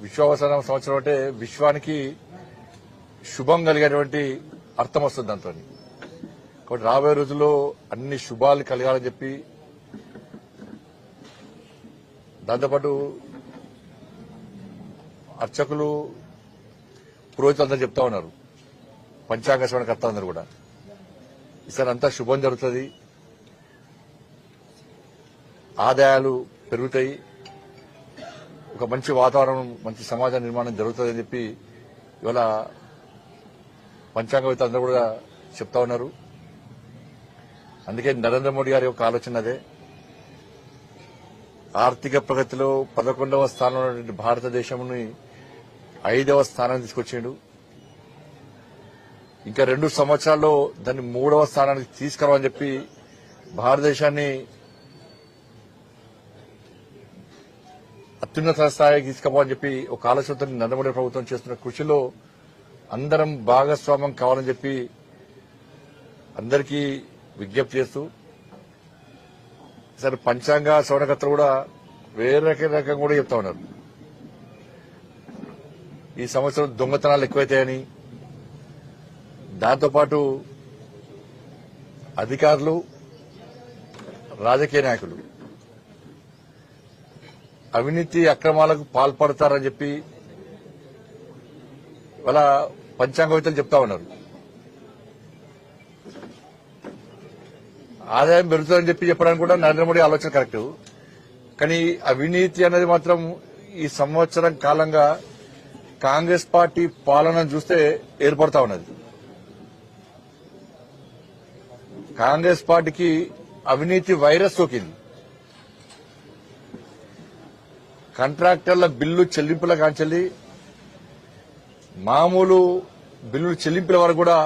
విశ్వావసరం సంవత్సరం అంటే విశ్వానికి శుభం కలిగేటువంటి అర్థం వస్తుంది దాంతో. కాబట్టి రాబోయే రోజుల్లో అన్ని శుభాలు కలగాలని చెప్పి దాంతోపాటు అర్చకులు పురోహితులు అందరూ చెప్తా ఉన్నారు. పంచాంగ కర్త అందరూ కూడా. ఈసారి అంతా శుభం జరుగుతుంది. ఆదాయాలు పెరుగుతాయి. ఒక మంచి వాతావరణం మంచి సమాజ నిర్మాణం జరుగుతుందని చెప్పి ఇవాళ పంచాంగవేత్త అందరూ కూడా చెప్తా ఉన్నారు. అందుకే నరేంద్ర మోడీ గారి యొక్క ఆలోచన అదే. ఆర్థిక ప్రగతిలో పదకొండవ స్థానంలో ఉన్నటువంటి భారతదేశంని ఐదవ స్థానానికి తీసుకొచ్చిండు. ఇంకా రెండు సంవత్సరాల్లో దాన్ని మూడవ స్థానానికి తీసుకురావని చెప్పి భారతదేశాన్ని అత్యున్నత స్థాయికి తీసుకుపోవాలని చెప్పి ఒక ఆలోచనతో నరేంద్ర ప్రభుత్వం చేస్తున్న కృషిలో అందరం భాగస్వామ్యం కావాలని చెప్పి అందరికీ విజ్ఞప్తి చేస్తూ సరే పంచాంగ శ్రవణకర్తలు కూడా వేరే రకంగా కూడా చెప్తా ఉన్నారు. ఈ సంవత్సరం దొంగతనాలు ఎక్కువైతాయని దాంతోపాటు అధికారులు రాజకీయ నాయకులు అవినీతి అక్రమాలకు పాల్పడతారని చెప్పి వాళ్ళ పంచాంగవేత్తలు చెప్తా ఉన్నారు. ఆదాయం పెరుగుతుందని చెప్పి చెప్పడానికి కూడా నరేంద్ర మోడీ ఆలోచన కరెక్ట్. కానీ అవినీతి అనేది మాత్రం ఈ సంవత్సరం కాలంగా కాంగ్రెస్ పార్టీ పాలన చూస్తే ఏర్పడతా ఉన్నది. కాంగ్రెస్ పార్టీకి అవినీతి వైరస్ సోకింది. కాంట్రాక్టర్ల బిల్లు చెల్లింపుల కాంచెల్లి మామూలు బిల్లులు చెల్లింపుల వరకు కూడా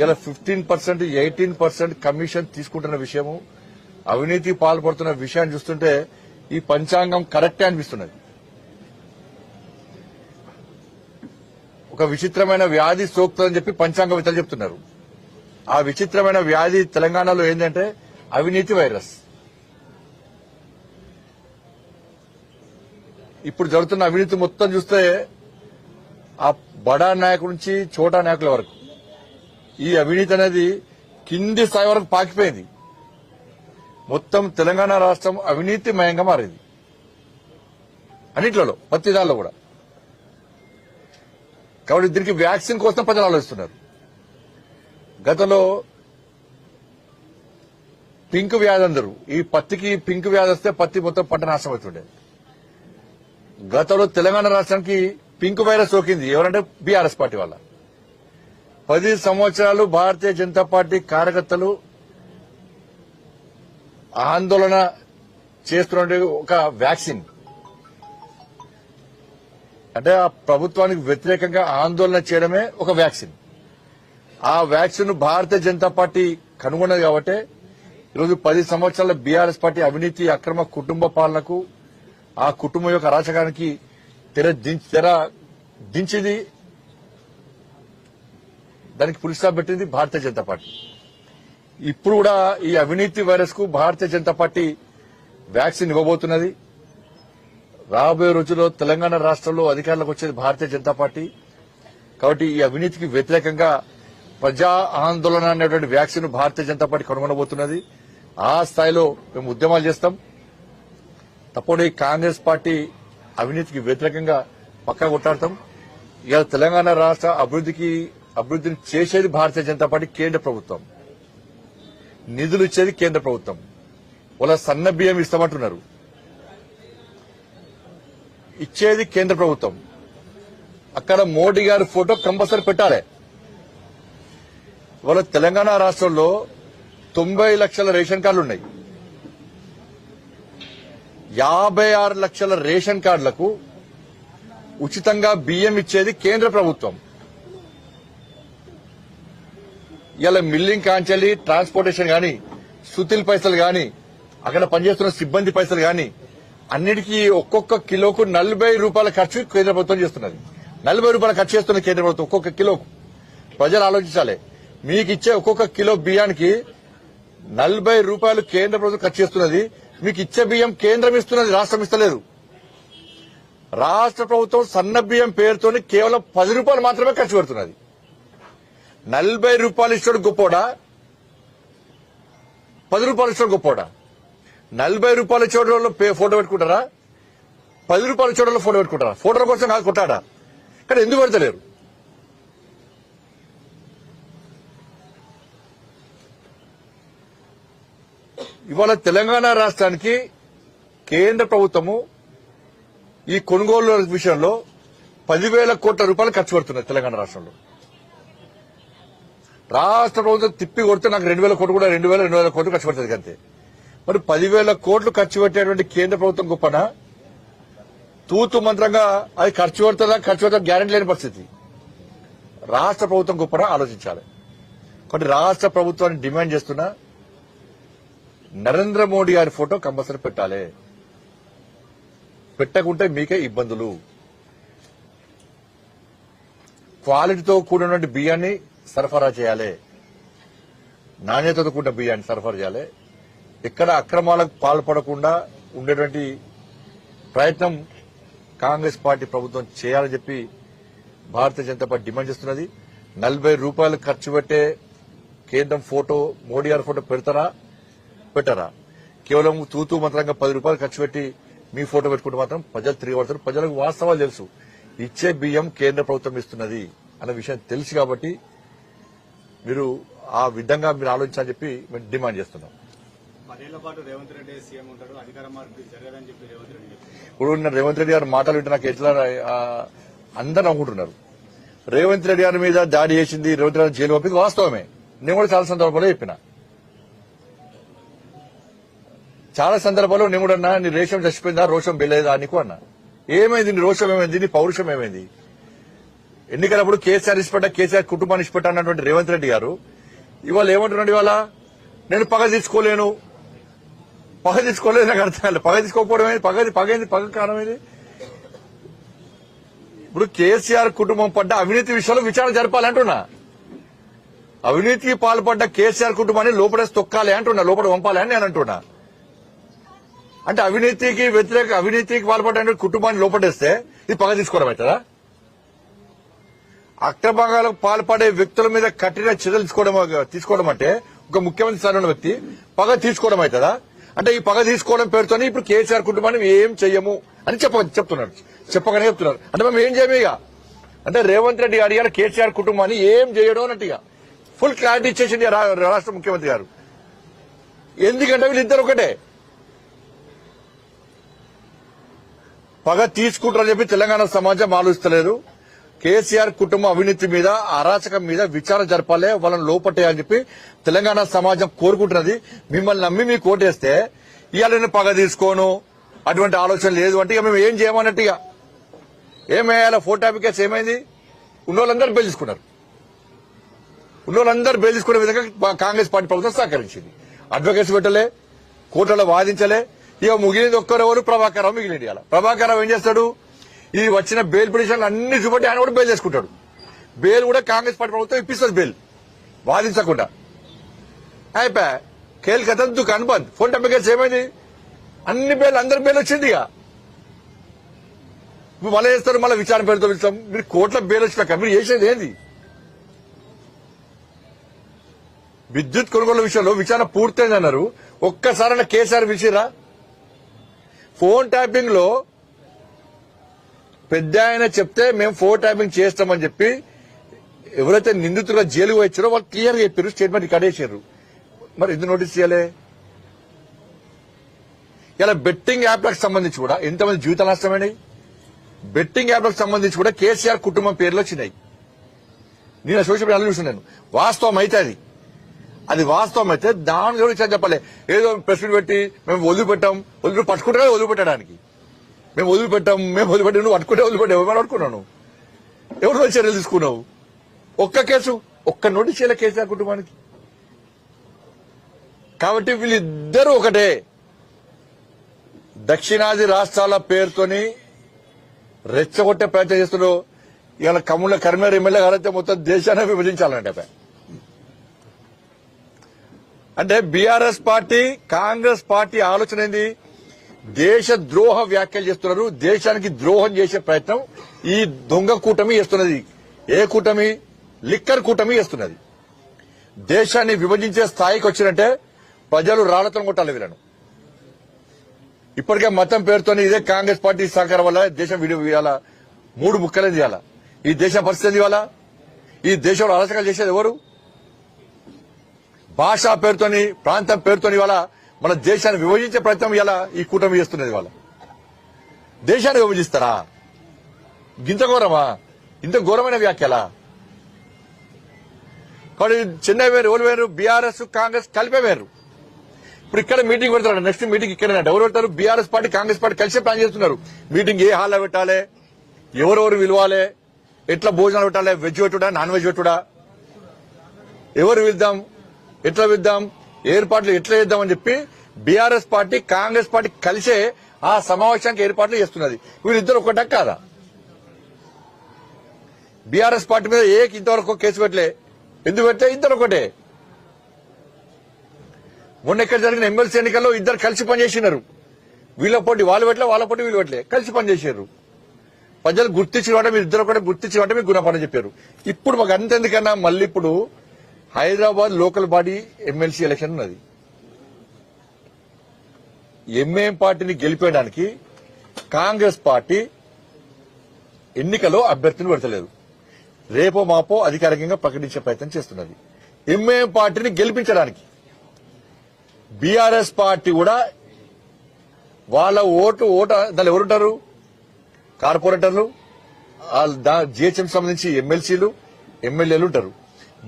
ఇలా fifteen percent eighteen percent commission తీసుకుంటున్న విషయము అవినీతి పాల్పడుతున్న విషయాన్ని చూస్తుంటే ఈ పంచాంగం కరెక్టే అనిపిస్తున్నది. ఒక విచిత్రమైన వ్యాధి సోకుతుందని చెప్పి పంచాంగవేత్తలు చెప్తున్నారు. ఆ విచిత్రమైన వ్యాధి తెలంగాణలో ఏంటంటే అవినీతి వైరస్. ఇప్పుడు జరుగుతున్న అవినీతి మొత్తం చూస్తే ఆ బడా నాయకుల నుంచి చోటా నాయకుల వరకు. ఈ అవినీతి అనేది కింది స్థాయి వరకు పాకిపోయింది. మొత్తం తెలంగాణ రాష్ట్రం అవినీతిమయంగా మారింది. అన్నిట్లలో ప్రతి దానిలో కూడా. కాబట్టి దీనికి వ్యాక్సిన్ కోసం ప్రజలు ఆలోచిస్తున్నారు. గతంలో పింక్ వ్యాధి అందరు ఈ పత్తికి పింక్ వ్యాధి వస్తే పత్తి మొత్తం పంట నాశనం అవుతుండేది గతంలో తెలంగాణ రాష్ట్రానికి పింక్ వైరస్ సోకింది. ఎవరంటే బీఆర్ఎస్ పార్టీ వల్ల పది సంవత్సరాలు భారతీయ జనతా పార్టీ కార్యకర్తలు ఆందోళన చేస్తున్న ఒక వ్యాక్సిన్. అంటే ఆ ప్రభుత్వానికి వ్యతిరేకంగా ఆందోళన చేయడమే ఒక వ్యాక్సిన్. ఆ వ్యాక్సిన్ భారతీయ జనతా పార్టీ కనుగొన్నది కాబట్టి ఈరోజు పది సంవత్సరాల బీఆర్ఎస్ పార్టీ అవినీతి అక్రమ కుటుంబ పాలనకు ఆ కుటుంబం యొక్క అరాచకానికి తెర దించి తెర దించింది. దానికి పులి పెట్టింది భారతీయ జనతా పార్టీ. ఇప్పుడు కూడా ఈ అవినీతి వైరస్కు భారతీయ జనతా పార్టీ వ్యాక్సిన్ ఇవ్వబోతున్నది. రాబోయే రోజుల్లో తెలంగాణ రాష్ట్రంలో అధికారంలోకి వచ్చేది భారతీయ జనతా పార్టీ. కాబట్టి ఈ అవినీతికి వ్యతిరేకంగా ప్రజా ఆందోళన అనేటువంటి వ్యాక్సిన్ భారతీయ జనతా పార్టీ కనుగొనబోతున్నది. ఆ స్థాయిలో మేము ఉద్యమాలు చేస్తాం. తప్పని కాంగ్రెస్ పార్టీ అవినీతికి వ్యతిరేకంగా పక్కా కొట్లాడతాం. ఇవాళ తెలంగాణ రాష్ట్ర అభివృద్ధికి అభివృద్ధిని చేసేది భారతీయ జనతా పార్టీ కేంద్ర ప్రభుత్వం. నిధులు ఇచ్చేది కేంద్ర ప్రభుత్వం. వాళ్ళ సన్న బియ్యం ఇస్తామంటున్నారు. ఇచ్చేది కేంద్ర ప్రభుత్వం. అక్కడ మోడీ గారి ఫోటో కంపల్సరీ పెట్టాలి. వాళ్ళ తెలంగాణ రాష్ట్రంలో తొంభై లక్షల రేషన్ కార్డులు ఉన్నాయి. యాభై ఆరు లక్షల రేషన్ కార్డులకు ఉచితంగా బియ్యం ఇచ్చేది కేంద్ర ప్రభుత్వం. ఇలా మిల్లింగ్ కాంచెల్లి ట్రాన్స్పోర్టేషన్ గాని సుతిల్ పైసలు గాని అక్కడ పనిచేస్తున్న సిబ్బంది పైసలు గాని అన్నిటికీ ఒక్కొక్క కిలోకు నలభై రూపాయల ఖర్చు కేంద్ర ప్రభుత్వం చేస్తున్నది. నలభై రూపాయల ఖర్చు చేస్తున్న కేంద్ర ప్రభుత్వం ఒక్కొక్క కిలోకు. ప్రజలు ఆలోచించాలి. మీకు ఇచ్చే ఒక్కొక్క కిలో బియ్యానికి నలభై రూపాయలు కేంద్ర ప్రభుత్వం ఖర్చు చేస్తున్నది. మీకు ఇచ్చే బియ్యం కేంద్రం ఇస్తున్నది రాష్ట్రం ఇస్తలేదు. రాష్ట్ర ప్రభుత్వం సన్న బియ్యం పేరుతోని కేవలం పది రూపాయలు మాత్రమే ఖర్చు పెడుతున్నది. నలభై రూపాయలు ఇచ్చాడు గొప్పోడా? పది రూపాయలు ఇచ్చాడు గొప్పోడా? నలభై రూపాయల చోటలో ఫోటో పెట్టుకుంటారా? పది రూపాయల చోటలో ఫోటో పెట్టుకుంటారా? ఫోటోల కోసం కాదు కొట్టాడా? కానీ ఎందుకు పెడతలేరు? ఇవాళ తెలంగాణ రాష్ట్రానికి కేంద్ర ప్రభుత్వము ఈ కొనుగోలు విషయంలో పదివేల కోట్ల రూపాయలు ఖర్చు పెడుతున్నాయి తెలంగాణ రాష్ట్రంలో. రాష్ట్ర ప్రభుత్వం తిప్పి కొడితే నాకు రెండు వేల కోట్లు కూడా రెండు వేల రెండు వేల కోట్లు ఖర్చు పెడుతుంది అంతే. మరి పదివేల కోట్లు ఖర్చు పెట్టేటువంటి కేంద్ర ప్రభుత్వం గొప్పన? తూతు మంత్రంగా అది ఖర్చు పెడుతుందా ఖర్చు పెడతా గ్యారెంటీ లేని పరిస్థితి. రాష్ట్ర ప్రభుత్వం గొప్పన? ఆలోచించాలి. కాబట్టి రాష్ట్ర ప్రభుత్వాన్ని డిమాండ్ చేస్తున్నా నరేంద్ర మోడీ గారి ఫోటో కంపల్సరీ పెట్టాలి. పెట్టకుంటే మీకే ఇబ్బందులు. క్వాలిటీతో కూడినటువంటి బియ్యాన్ని సరఫరా చేయాలి. నాణ్యతతో కూడిన బియ్యాన్ని సరఫరా చేయాలి. ఇక్కడ అక్రమాలకు పాల్పడకుండా ఉండేటువంటి ప్రయత్నం కాంగ్రెస్ పార్టీ ప్రభుత్వం చేయాలని చెప్పి భారతీయ జనతా పార్టీ డిమాండ్ చేస్తున్నది. నలభై రూపాయలు ఖర్చు పెట్టే కేంద్రం ఫోటో మోడీ గారి ఫోటో పెడతారా? పెట్టారా? కేవలం తూతూ మంత్రంగా పది రూపాయలు ఖర్చు పెట్టి మీ ఫోటో పెట్టుకుంటే మాత్రం ప్రజలు తిరిగి పడతారు ప్రజలకు వాస్తవాలు తెలుసు. ఇచ్చే బియ్యం కేంద్ర ప్రభుత్వం ఇస్తున్నది అన్న విషయం తెలుసు కాబట్టి మీరు ఆ విధంగా మీరు ఆలోచించాలని చెప్పి మేము డిమాండ్ చేస్తున్నాం. ఇప్పుడు ఉన్న రేవంత్ రెడ్డి గారు మాటలు వింటే నాకు ఎట్లా అందరూ నవ్వుకుంటున్నారు. రేవంత్ రెడ్డి గారి మీద దాడి చేసింది రేవంత్ రెడ్డి జైలు పంపింది వాస్తవమే. నేను కూడా చాలా సందర్భాల్లో చెప్పిన. చాలా సందర్భాల్లో నేను కూడా అన్నా నీ రేషం చచ్చిపోయిందా? రోషం బెల్లలేదా నీకు అన్నా. ఏమైంది? నీ రోషం ఏమైంది? నీ పౌరుషం ఏమైంది? ఎన్నికలప్పుడు కేసీఆర్ ఇష్టపడ్డా కేసీఆర్ కుటుంబాన్ని ఇష్టపడ్డా అన్నటువంటి రేవంత్ రెడ్డి గారు. ఇవాళ ఏమంటున్నాడు ఇవాళ? నేను పగ తీసుకోలేను. పగ తీసుకోలేదు నాకు అర్థం కాలేదు. పగ తీసుకోకపోవడం ఏంది? పగ పగైంది? పగ కారణం ఏంది? ఇప్పుడు కేసీఆర్ కుటుంబం పడ్డ అవినీతి విషయంలో విచారణ జరపాలంటున్నా అవినీతికి పాల్పడ్డ కేసీఆర్ కుటుంబాన్ని లోపల తొక్కాలి అంటున్నా. లోపల పంపాలి అని నేను అంటున్నా. అంటే అవినీతికి వ్యతిరేక అవినీతికి పాల్పడే కుటుంబాన్ని లోపడేస్తే ఇది పగ తీసుకోవడం అవుతుందా? అక్రమాలకు పాల్పడే వ్యక్తుల మీద కఠిన చర్యలు తీసుకోవడం తీసుకోవడం అంటే ఒక ముఖ్యమంత్రి స్థానంలో ఉన్న వ్యక్తి పగ తీసుకోవడం అవుతుందా? అంటే ఈ పగ తీసుకోవడం పేరుతోనే ఇప్పుడు కేసీఆర్ కుటుంబాన్ని ఏం చెయ్యము అని చెప్ప చెప్తున్నారు. చెప్పగానే చెప్తున్నారు. అంటే మేము ఏం చేయము ఇక? అంటే రేవంత్ రెడ్డి గారు ఇవాళ కేసీఆర్ కుటుంబాన్ని ఏం చేయడం అన్నట్టుగా ఫుల్ క్లారిటీ ఇచ్చేసింది రాష్ట్ర ముఖ్యమంత్రి గారు. ఎందుకంటే వీళ్ళిద్దరు ఒకటే. పగ తీసుకుంటారని చెప్పి తెలంగాణ సమాజం ఆలోచిస్తలేదు. కేసీఆర్ కుటుంబ అవినీతి మీద అరాచకం మీద విచారణ జరపాలి వాళ్ళని లోపట్టేయాలని చెప్పి తెలంగాణ సమాజం కోరుకుంటున్నది. మిమ్మల్ని నమ్మి మీకు ఓటేస్తే ఇవాళ నేను పగ తీసుకోను అటువంటి ఆలోచన లేదు అంటే ఇక మేము ఏం చేయమన్నట్టు ఇక. ఏమేయాల ఫోటో కేసు ఏమైంది? ఉన్నోళ్ళందరూ బెయిల్ తీసుకున్నారు. ఉన్నోళ్ళందరూ బెయిల్ తీసుకునే విధంగా కాంగ్రెస్ పార్టీ ప్రభుత్వం సహకరించింది. అడ్వకేట్స్ పెట్టలే కోర్టులో వాదించలే ఇక ముగిలింది ఒక్కరెవరు ప్రభాకరరావు మిగిలింది ఇవాళ. ప్రభాకరరావు ఏం చేస్తాడు? ఈ వచ్చిన బెయిల్ పిటిషన్లు అన్ని చూపట్టి ఆయన కూడా బెయిల్ చేసుకుంటాడు. బెయిల్ కూడా కాంగ్రెస్ పార్టీ ప్రభుత్వం ఇప్పిస్తుంది బెయిల్. వాదించకుండా. అయిపోయా కేల్ కథ దుకాన్ బంద్. ఫోన్ టెంపకేట్స్ ఏమైంది? అన్ని బెయిల్ అందరి బెయిల్ వచ్చింది ఇక. మళ్ళీ చేస్తారు మళ్ళీ విచారణ పేరుతో ఇస్తాం మీరు కోట్ల బెయిల్ వచ్చినాక మీరు చేసేది ఏంది? విద్యుత్ కొనుగోలు విషయంలో విచారణ పూర్తయింది అన్నారు ఒక్కసారైనా కేసీఆర్ విసిరా ఫోన్ ట్యాపింగ్లో పెద్ద ఆయన చెప్తే మేము ఫోన్ ట్యాపింగ్ చేస్తామని చెప్పి ఎవరైతే నిందితులుగా జైలుకు వచ్చారో వాళ్ళు క్లియర్గా చెప్పారు స్టేట్మెంట్ కడేశారు మరి ఎందుకు నోటీస్ చేయాలి ఇలా బెట్టింగ్ యాప్లకు సంబంధించి కూడా ఎంతమంది జీవితాలు నష్టమైనాయి? బెట్టింగ్ యాప్లకు సంబంధించి కూడా కేసీఆర్ కుటుంబం పేర్లు వచ్చినాయి. నేను సోషల్ మీడియాలో చూస్తున్నాను వాస్తవం అయితే అది. అది వాస్తవం అయితే దాని గురించి అని చెప్పాలి? ఏదో ప్రెస్ మీట్ పెట్టి మేము వదిలిపెట్టాం. వదిలి పట్టుకుంటే వదిలిపెట్టడానికి. మేము వదిలిపెట్టాం మేము వదిలిపెట్టాం నువ్వు పట్టుకుంటే వదిలిపెట్టావు ఏమైనా పట్టుకున్నాను ఎవరు చర్యలు తీసుకున్నావు? ఒక్క కేసు ఒక్క నోటీస్ చేయలే ఆ కుటుంబానికి. కాబట్టి వీళ్ళిద్దరూ ఒకటే. దక్షిణాది రాష్ట్రాల పేరుతోని రెచ్చగొట్టే ప్రయత్నం చేస్తున్నారు. ఇవాళ కమ్ముల కరీంనగర్ ఎమ్మెల్యే గారైతే మొత్తం దేశాన్ని విభజించాలంటే. అంటే బీఆర్ఎస్ పార్టీ కాంగ్రెస్ పార్టీ ఆలోచన ఏంది? దేశ ద్రోహ వ్యాఖ్యలు చేస్తున్నారు. దేశానికి ద్రోహం చేసే ప్రయత్నం ఈ దొంగ కూటమి చేస్తున్నది. ఏ కూటమి? లిక్కర్ కూటమి చేస్తున్నది. దేశాన్ని విభజించే స్థాయికి వచ్చినట్టే ప్రజలు రాళ్ళతో కొట్టాలి వీళ్ళను. ఇప్పటికే మతం పేరుతోనే ఇదే కాంగ్రెస్ పార్టీ సహకారం వల్ల దేశం విడి ఇవాళ మూడు ముక్కలే తీయాలా ఈ దేశం పరిస్థితి ఇవాళ? ఈ దేశంలో అలసకాలు చేసేది ఎవరు? భాష పేరుతోని ప్రాంతం పేరుతోని ఇవాళ మన దేశాన్ని విభజించే ప్రయత్నం ఇలా ఈ కూటమి చేస్తున్నది వాళ్ళ దేశాన్ని విభజిస్తారా? ఇంత ఘోరమా? ఇంత ఘోరమైన వ్యాఖ్యలా? కాబట్టి చెన్నై వేరు ఎవరు వేరు బీఆర్ఎస్ కాంగ్రెస్ కలిపే వేరు. ఇప్పుడు ఇక్కడ మీటింగ్ పెడతారు నెక్స్ట్ మీటింగ్ ఇక్కడ ఎవరు పెడతారు బీఆర్ఎస్ పార్టీ కాంగ్రెస్ పార్టీ కలిసి ప్లాన్ చేస్తున్నారు. మీటింగ్ ఏ హాల్లో పెట్టాలి? ఎవరెవరు విలువాలి? ఎట్లా భోజనాలు పెట్టాలి? వెజ్ పెట్టుడా నాన్ వెజ్ పెట్టుడా? ఎవరు వెళ్దాం? ఎట్లా విద్దాం? ఏర్పాట్లు ఎట్లా చేద్దామని చెప్పి బీఆర్ఎస్ పార్టీ కాంగ్రెస్ పార్టీ కలిసే ఆ సమావేశానికి ఏర్పాట్లు చేస్తున్నది. వీళ్ళిద్దరు ఒకటా కాదా? బీఆర్ఎస్ పార్టీ మీద ఏ ఇంతవరకు కేసు పెట్టలే? ఎందుకు పెట్టలే? ఇద్దరు ఒకటే. మొన్న ఎక్కడ జరిగిన ఎమ్మెల్సీ ఎన్నికల్లో ఇద్దరు కలిసి పనిచేసినారు. వీళ్ళ పోటీ వాళ్ళు పెట్టలే వాళ్ళ పోటీ వీళ్ళు పెట్టలే. కలిసి పనిచేసారు ప్రజలు గుర్తించిన వాటే మీరు ఇద్దరు ఒకటే గుర్తించిన వాటే మీకు గుణపని చెప్పారు. ఇప్పుడు మాకు అంత ఎందుకన్నా మళ్ళీ ఇప్పుడు Hyderabad local body MLC election ఉన్నది. ఎంఏఎం పార్టీని గెలిపేయడానికి కాంగ్రెస్ పార్టీ ఎన్నికలో అభ్యర్థిని పెడతలేదు. రేపో మాపో అధికారికంగా ప్రకటించే ప్రయత్నం చేస్తున్నది. ఎంఏఎం పార్టీని గెలిపించడానికి బీఆర్ఎస్ పార్టీ కూడా వాళ్ళ ఓటు ఓటు దాని ఎవరుంటారు? కార్పొరేటర్లు జిహెచ్ఎం సంబంధించి ఎమ్మెల్సీలు ఎమ్మెల్యేలు ఉంటారు.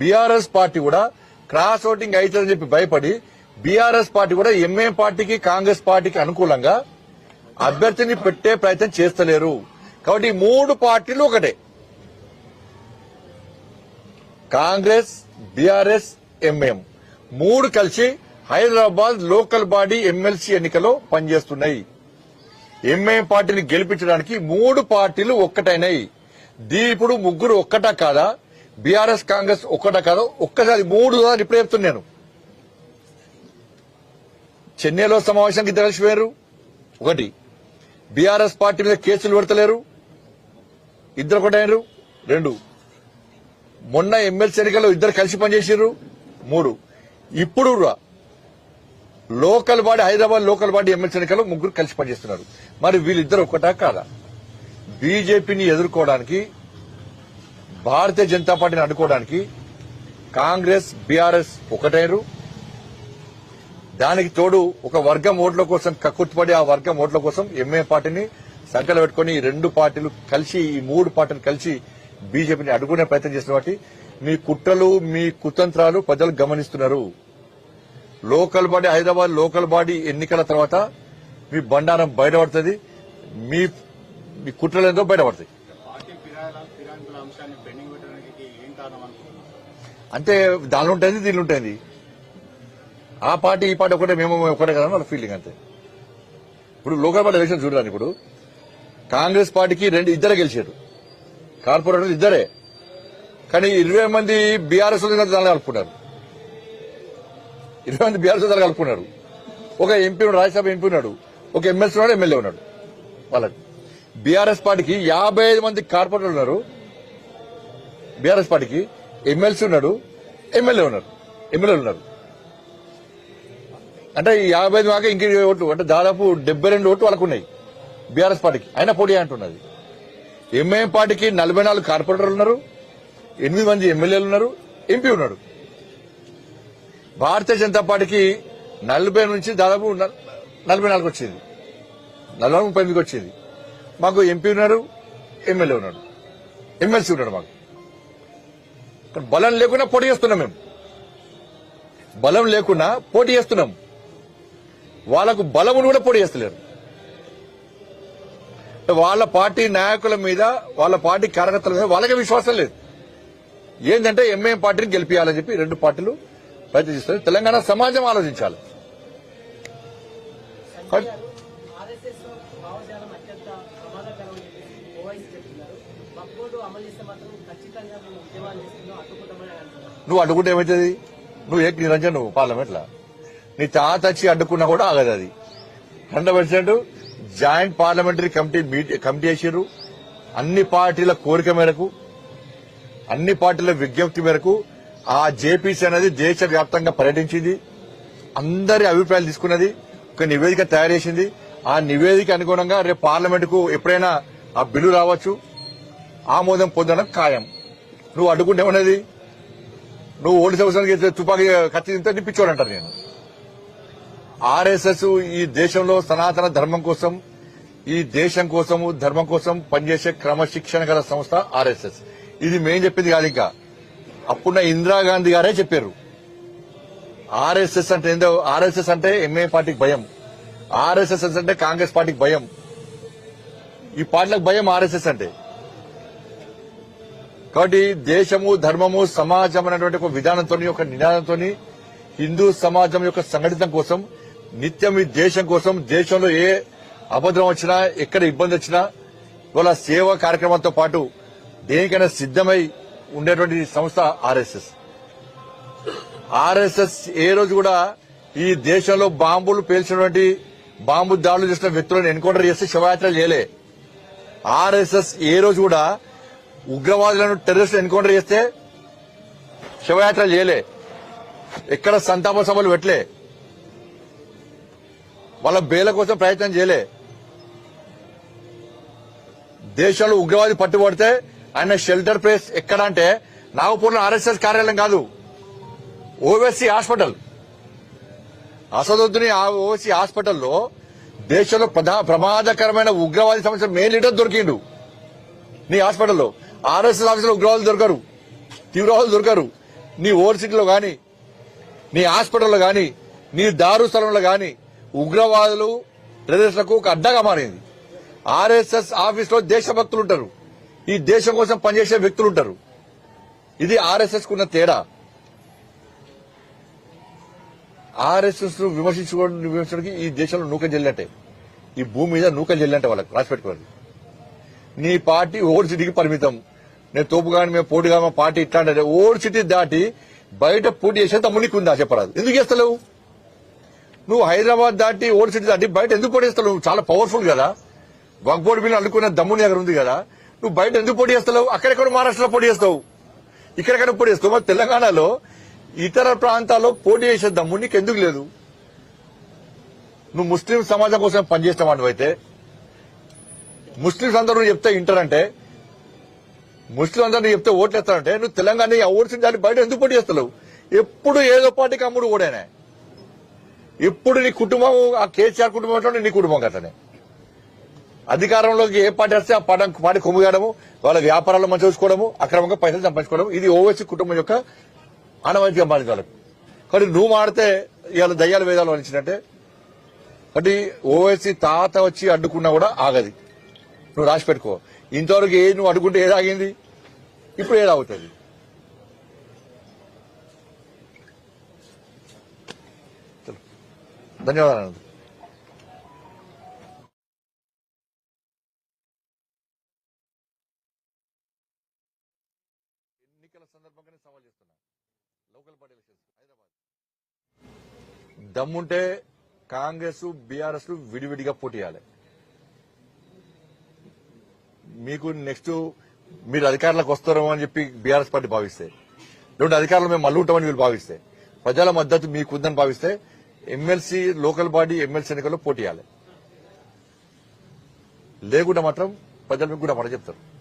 బీఆర్ఎస్ పార్టీ కూడా క్రాస్ ఓటింగ్ అవుతుందని చెప్పి భయపడి బీఆర్ఎస్ పార్టీ కూడా ఎంఏ పార్టీకి కాంగ్రెస్ పార్టీకి అనుకూలంగా అభ్యర్థిని పెట్టే ప్రయత్నం చేస్తలేరు. కాబట్టి మూడు పార్టీలు ఒకటే. కాంగ్రెస్ బీఆర్ఎస్ ఎంఎం మూడు కలిసి హైదరాబాద్ లోకల్ బాడీ ఎమ్మెల్సీ ఎన్నికలో పనిచేస్తున్నాయి. ఎంఐఎం పార్టీని గెలిపించడానికి మూడు పార్టీలు ఒక్కటైనాయి. దీ ఇప్పుడు ముగ్గురు ఒక్కటా కాదా? బీఆర్ఎస్ కాంగ్రెస్ ఒక్కటా కాదు ఒక్కసారి మూడు సార్లు ఇప్పుడే చెప్తున్నాను చెన్నైలో సమావేశానికి ఇద్దరు కలిసి ఒకటి బీఆర్ఎస్ పార్టీ మీద కేసులు పెడతలేరు. ఇద్దరు ఒకటైనరు రెండు మొన్న ఎమ్మెల్సీ ఎన్నికల్లో ఇద్దరు కలిసి పనిచేసారు మూడు ఇప్పుడు local body Hyderabad local body MLC ఎన్నికల్లో ముగ్గురు కలిసి పనిచేస్తున్నారు. మరి వీళ్ళిద్దరు ఒకటా కాదా? బీజేపీని ఎదుర్కోవడానికి భారతీయ జనతా పార్టీని అడ్డుకోవడానికి కాంగ్రెస్ బీఆర్ఎస్ ఒకటైరు దానికి తోడు ఒక వర్గం ఓట్ల కోసం కక్కుర్తిపడి ఆ వర్గం ఓట్ల కోసం ఎంఏ పార్టీని సంఖ్యలో పెట్టుకుని ఈ రెండు పార్టీలు కలిసి ఈ మూడు పార్టీలు కలిసి బీజేపీని అడ్డుకునే ప్రయత్నం చేసిన వాటి మీ కుట్రలు మీ కుతంత్రాలు ప్రజలు గమనిస్తున్నారు. Local body Hyderabad local body ఎన్నికల తర్వాత మీ బండారం బయటపడుతుంది. మీ మీ కుట్రలు బయటపడతాయి పార్టీ ఫిరాయిల ఫిరాయింపుల అంశాన్ని పెండింగ్ పెట్టడానికి ఏం కారణం అనుకుంటున్నారు అంటే దానిలో ఉంటుంది దీనిలో ఉంటుంది. ఆ పార్టీ ఈ పార్టీ ఒకటే మేము ఒకటే కదా వాళ్ళ ఫీలింగ్ అంతే. ఇప్పుడు లోకల్ పార్టీ ఎలక్షన్ చూడడానికి ఇప్పుడు కాంగ్రెస్ పార్టీకి రెండు ఇద్దరే గెలిచారు. కార్పొరేటర్లు ఇద్దరే. కానీ ఇరవై మంది బీఆర్ఎస్ దానిలో కలుపుకున్నారు. ఇరవై మంది బీఆర్ఎస్ దానిలో కలుపుకున్నారు. ఒక ఎంపీ రాజ్యసభ ఎంపీ ఉన్నాడు ఒక ఎమ్మెల్సీ ఉన్నాడు ఎమ్మెల్యే ఉన్నాడు. వాళ్ళకి బీఆర్ఎస్ పార్టీకి యాభై ఐదు మంది కార్పొరేటర్లు ఉన్నారు. బీఆర్ఎస్ పార్టీకి ఎమ్మెల్సీ ఉన్నాడు ఎమ్మెల్యే ఉన్నారు ఎమ్మెల్యేలు ఉన్నారు అంటే ఈ యాభై ఐదు మాకే ఇంకే ఓట్లు అంటే దాదాపు డెబ్బై రెండు ఓట్లు వాళ్ళకు ఉన్నాయి బీఆర్ఎస్ పార్టీకి. అయినా పోటీ అంటున్నది. ఎంఐఎం పార్టీకి నలభై నాలుగు కార్పొరేటర్లు ఉన్నారు ఎనిమిది మంది ఎమ్మెల్యేలు ఉన్నారు ఎంపీ ఉన్నాడు. భారతీయ జనతా పార్టీకి నలభై నుంచి దాదాపు నలభై నాలుగు వచ్చింది. నలభై ముప్పై ఎనిమిదికి వచ్చింది. మాకు ఎంపీ ఉన్నారు ఎమ్మెల్యే ఉన్నాడు. ఎమ్మెల్సీ ఉన్నాడు మాకు. బలం లేకుండా పోటీ చేస్తున్నాం మేము. బలం లేకుండా పోటీ చేస్తున్నాం. వాళ్ళకు బలమును కూడా పోటీ చేస్తలేరు. వాళ్ళ పార్టీ నాయకుల మీద వాళ్ళ పార్టీ కార్యకర్తల మీద వాళ్ళకే విశ్వాసం లేదు. ఏంటంటే ఎంఐఎం పార్టీని గెలిపించాలని చెప్పి రెండు పార్టీలు ప్రయత్నిస్తారు తెలంగాణ సమాజం ఆలోచించాలి. నువ్వు అడ్డుకుంటే ఏమవుతుంది నువ్వు ఏక్ నిరంజన్ నువ్వు పార్లమెంట్లో నీ తాత వచ్చి అడ్డుకున్నా కూడా ఆగదు అది. Hundred percent joint parliamentary committee meet committee వేసారు అన్ని పార్టీల కోరిక మేరకు అన్ని పార్టీల విజ్ఞప్తి మేరకు ఆ జేపీసీ అనేది దేశ వ్యాప్తంగా పర్యటించింది. అందరి అభిప్రాయాలు తీసుకున్నది ఒక నివేదిక తయారు చేసింది. ఆ నివేదిక అనుగుణంగా రేపు పార్లమెంట్కు ఎప్పుడైనా ఆ బిల్లు రావచ్చు. ఆమోదం పొందడం ఖాయం. నువ్వు అడ్డుకుంటే ఉన్నది నువ్వు ఓడి సంవత్సరానికి తుపాకీ కత్తి తింటే నిప్పించోడంటారు నేను. ఆర్ఎస్ఎస్ ఈ దేశంలో సనాతన ధర్మం కోసం ఈ దేశం కోసము ధర్మం కోసం పనిచేసే క్రమశిక్షణ గల సంస్థ ఆర్ఎస్ఎస్. ఇది మేం చెప్పింది కాదు ఇంకా. అప్పుడున్న ఇందిరాగాంధీ గారే చెప్పారు. ఆర్ఎస్ఎస్ అంటే ఏందో ఆర్ఎస్ఎస్ అంటే ఎంఏ పార్టీకి భయం. ఆర్ఎస్ఎస్ అంటే కాంగ్రెస్ పార్టీకి భయం. ఈ పార్టీలకు భయం ఆర్ఎస్ఎస్ అంటే. కాబట్టి దేశము ధర్మము సమాజం అనేటువంటి ఒక విధానంతో ఒక నినాదంతో హిందూ సమాజం యొక్క సంఘటితం కోసం నిత్యం ఈ దేశం కోసం దేశంలో ఏ అభద్రం వచ్చినా ఎక్కడ ఇబ్బంది వచ్చినా ఇవాళ సేవా కార్యక్రమంతో పాటు దేనికైనా సిద్దమై ఉండేటువంటి సంస్థ ఆర్ఎస్ఎస్. ఆర్ఎస్ఎస్ ఏ రోజు కూడా ఈ దేశంలో బాంబులు పేల్చినటువంటి బాంబు దాడులు చేసిన వ్యక్తులను ఎన్కౌంటర్ చేస్తే శవయాత్రలు చేయలే. ఆర్ఎస్ఎస్ ఏ రోజు కూడా ఉగ్రవాదులను టెర్రరిస్టులు ఎన్కౌంటర్ చేస్తే శివయాత్రలు చేయలే. ఎక్కడ సంతాప సభలు పెట్టలే. వాళ్ళ బేల కోసం ప్రయత్నం చేయలే. దేశంలో ఉగ్రవాది పట్టుబడితే ఆయన షెల్టర్ ప్లేస్ ఎక్కడ అంటే నాగపూర్లో ఆర్ఎస్ఎస్ కార్యాలయం కాదు. ఓవైసీ హాస్పిటల్. అసదుద్దీన్ ఓవైసీ హాస్పిటల్లో దేశంలో ప్రధా ప్రమాదకరమైన ఉగ్రవాది సమస్య మెయిన్ లీడర్ దొరికిండు. నీ హాస్పిటల్లో ఆర్ఎస్ఎస్ ఆఫీసులో ఉగ్రవాదులు దొరకరు. తీవ్రవాదులు దొరకరు. నీ ఓవర్సిటీలో కానీ నీ హాస్పిటల్లో కానీ నీ దారు స్థలంలో కానీ ఉగ్రవాదులు టెర్రరిస్టులకు ఒక అడ్డగా మారింది. ఆర్ఎస్ఎస్ ఆఫీసులో దేశభక్తులు ఉంటారు. ఈ దేశం కోసం పనిచేసే వ్యక్తులు ఉంటారు. ఇది ఆర్ఎస్ఎస్ కున్న తేడా. ఆర్ఎస్ఎస్ను విమర్శించుకోవడం విమర్శించడానికి ఈ దేశంలో నూక జల్లంటే ఈ భూమి మీద నూక జల్లంటే వాళ్ళకి రాసి పెట్టుకోవాలి నీ పార్టీ ఓల్డ్ సిటీకి పరిమితం. నేను తోపుగాని మేము పోటీగా మా పార్టీ ఇట్లా అంటే ఓల్డ్ సిటీ దాటి బయట పోటీ చేసే తమ్మునికి ఉందా చెప్పరాదు. ఎందుకు చేస్తలేవు? నువ్వు హైదరాబాద్ దాటి ఓల్డ్ సిటీ దాటి బయట ఎందుకు పోటీ చేస్తావు నువ్వు చాలా పవర్ఫుల్ కదా. వగ్బోర్డు మీద అల్లుకున్న దమ్ముని దగ్గర ఉంది కదా. నువ్వు బయట ఎందుకు పోటీ చేస్తావు అక్కడెక్కడ మహారాష్ట్రలో పోటీ చేస్తావు. ఇక్కడెక్కడ పోటీ చేస్తావు. మరి తెలంగాణలో ఇతర ప్రాంతాల్లో పోటీ చేసే దమ్ము నీకు ఎందుకు లేదు? నువ్వు ముస్లిం సమాజం కోసం పనిచేసిన వాడివైతే అయితే ముస్లింస్ అందరూ చెప్తే వింటారంటే ముస్లిం అందరూ చెప్తే ఓట్లు వేస్తారంటే నువ్వు తెలంగాణ ఓడిసిన దాన్ని బయట ఎందుకు పోటీ చేస్తలేవు? ఎప్పుడు ఏదో పార్టీకి అమ్ముడు ఓడేనే. ఎప్పుడు నీ కుటుంబం ఆ కేసీఆర్ కుటుంబం ఎట్లా నీ కుటుంబం కట్టనే అధికారంలోకి ఏ పార్టీ వస్తే ఆ పాట పాటి కొమ్ముగాడము వాళ్ళ వ్యాపారాలు మంచి చూసుకోవడము అక్రమంగా పైసలు సంపాదించుకోవడం ఇది ఓవైసీ కుటుంబం యొక్క ఆనవాయితీగా మారింది వాళ్ళకి. కానీ నువ్వు మాడితే ఇవాళ దయ్యాలు వేదాలు వలిచినట్టే కాబట్టి ఓవైసీ తాత వచ్చి అడ్డుకున్నా కూడా ఆగది. నువ్వు రాసి పెట్టుకో. ఇంతవరకు ఏ నువ్వు అడుగుంటే ఏది ఆగింది ఇప్పుడు ఏది ధన్యవాదాలు ఎన్నికల సందర్భంగానే సవాల్ చేస్తున్నా. Local body elections Hyderabad. దమ్ముంటే కాంగ్రెస్ బీఆర్ఎస్ విడివిడిగా పోటీ చేయాలి. మీకు నెక్స్ట్ మీరు అధికారులకు వస్తారేమో అని చెప్పి బీఆర్ఎస్ పార్టీ భావిస్తే. లేకుంటే అధికారులు మేము మళ్ళీ ఉంటామని వీళ్ళు భావిస్తే. ప్రజల మద్దతు మీకుందని భావిస్తే ఎమ్మెల్సీ లోకల్ బాడీ ఎమ్మెల్సీ ఎన్నికల్లో పోటీ చేయాలి. లేకుండా మాత్రం ప్రజలు మీకు కూడా మాట చెప్తారు.